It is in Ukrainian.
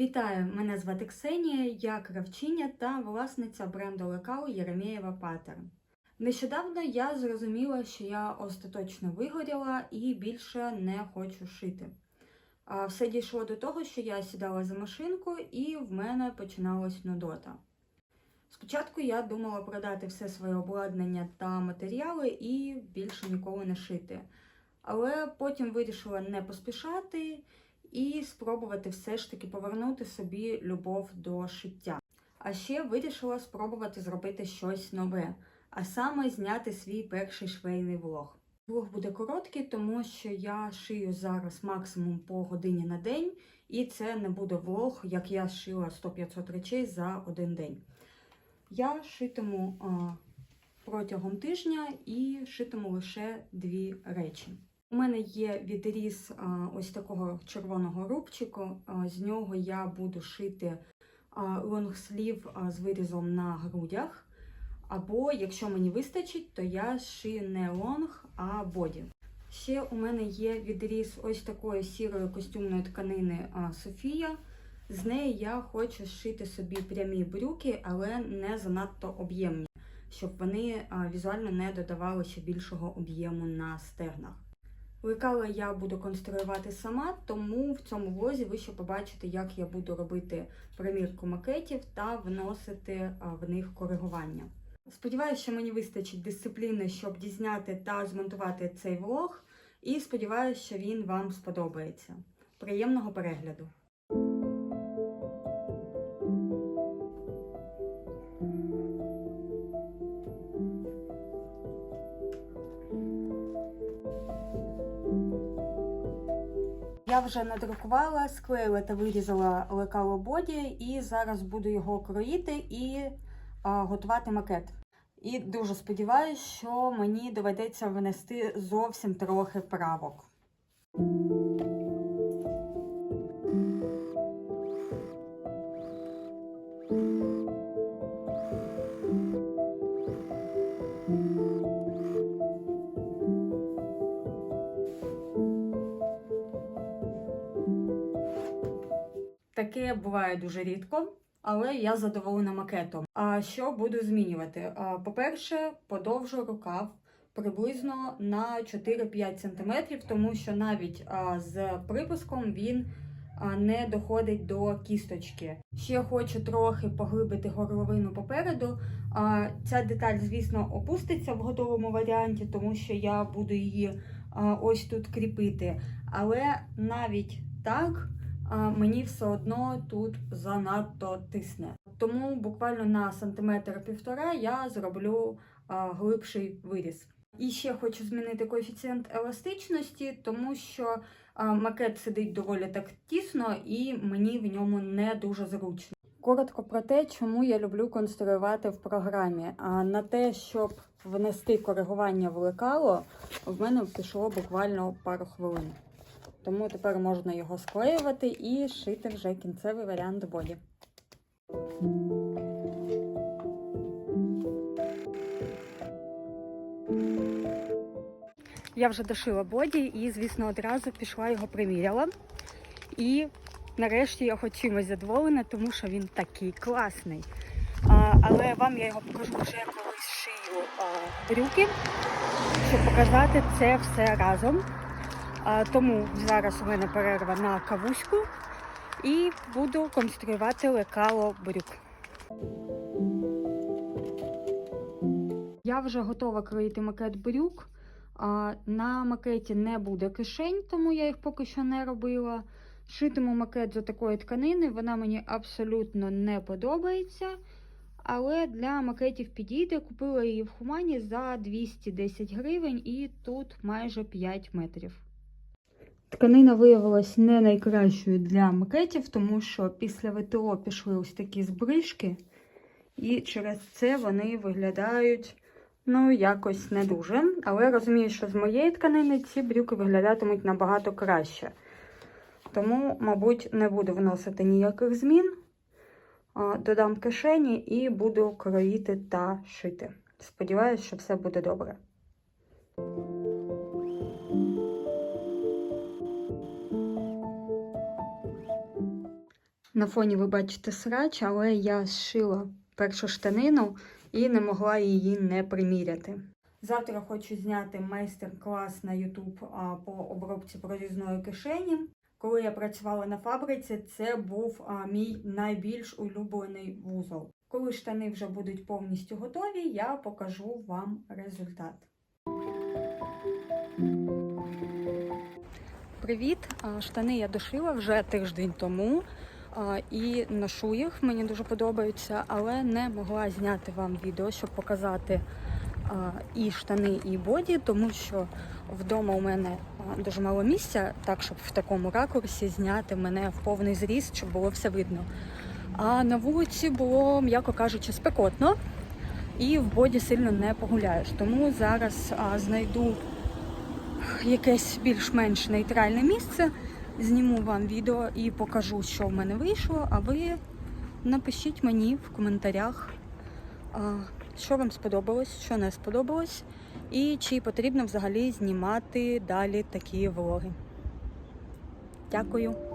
Вітаю! Мене звати Ксенія, я кравчиня та власниця бренду лекал Єремєєва Паттерн. Нещодавно я зрозуміла, що я остаточно вигоріла і більше не хочу шити. Все дійшло до того, що я сідала за машинку і в мене починалась нудота. Спочатку я думала продати все своє обладнання та матеріали і більше ніколи не шити. Але потім вирішила не поспішати і спробувати все ж таки повернути собі любов до шиття. А ще вирішила спробувати зробити щось нове, а саме зняти свій перший швейний влог. Влог буде короткий, тому що я шию зараз максимум по годині на день, і це не буде влог, як я шила 100-500 речей за один день. Я шитиму протягом тижня і шитиму лише дві речі. У мене є відріз ось такого червоного рубчику. З нього я буду шити лонгслів з вирізом на грудях. Або, якщо мені вистачить, то я шию не лонг, а боді. Ще у мене є відріз ось такої сірої костюмної тканини Софія. З неї я хочу шити собі прямі брюки, але не занадто об'ємні, щоб вони візуально не додавали ще більшого об'єму на стегнах. Лекала я буду конструювати сама, тому в цьому влозі ви ще побачите, як я буду робити примірку макетів та вносити в них коригування. Сподіваюся, що мені вистачить дисципліни, щоб дізняти та змонтувати цей влог, і сподіваюся, що він вам сподобається. Приємного перегляду! Я вже надрукувала, склеїла та вирізала лекало боді, і зараз буду його кроїти і а, готувати макет. І дуже сподіваюся, що мені доведеться внести зовсім трохи правок. Таке буває дуже рідко, але я задоволена макетом. А що буду змінювати? По-перше, подовжу рукав приблизно на 4-5 см, тому що навіть з припуском він не доходить до кісточки. Ще хочу трохи поглибити горловину попереду. Ця деталь, звісно, опуститься в готовому варіанті, тому що я буду її ось тут кріпити. Але навіть так мені все одно тут занадто тисне. Тому буквально на сантиметр півтора я зроблю глибший виріз. І ще хочу змінити коефіцієнт еластичності, тому що макет сидить доволі так тісно і мені в ньому не дуже зручно. Коротко про те, чому я люблю конструювати в програмі. А на те, щоб внести коригування в лекало, в мене пішло буквально пару хвилин. Тому тепер можна його склеювати і шити вже кінцевий варіант боді. Я вже дошила боді і, звісно, одразу пішла його приміряла. І нарешті я хоч чимось задоволена, тому що він такий класний. А, але вам я його покажу вже коли шию а, брюки, щоб показати це все разом. Тому зараз у мене перерва на кавуську і буду конструювати лекало брюк. Я вже готова кроїти макет брюк. На макеті не буде кишень, тому я їх поки що не робила. Шитиму макет з такої тканини, вона мені абсолютно не подобається. Але для макетів підійде. Купила її в Хумані за 210 гривень і тут майже 5 метрів. Тканина виявилась не найкращою для макетів, тому що після ВТО пішли ось такі збрижки, і через це вони виглядають ну, якось не дуже. Але розумію, що з моєї тканини ці брюки виглядатимуть набагато краще. Тому, мабуть, не буду вносити ніяких змін. Додам кишені і буду кроїти та шити. Сподіваюсь, що все буде добре. На фоні ви бачите срач, але я зшила першу штанину і не могла її не приміряти. Завтра хочу зняти майстер-клас на YouTube по обробці прорізної кишені. Коли я працювала на фабриці, це був а, мій найбільш улюблений вузол. Коли штани вже будуть повністю готові, я покажу вам результат. Привіт! Штани я дошила вже тиждень тому і ношу їх. Мені дуже подобаються, але не могла зняти вам відео, щоб показати і штани, і боді, тому що вдома у мене дуже мало місця, так щоб в такому ракурсі зняти мене в повний зріст, щоб було все видно. А на вулиці було, м'яко кажучи, спекотно, і в боді сильно не погуляєш. Тому зараз знайду якесь більш-менш нейтральне місце. Зніму вам відео і покажу, що в мене вийшло. А ви напишіть мені в коментарях, що вам сподобалось, що не сподобалось, і чи потрібно взагалі знімати далі такі влоги. Дякую.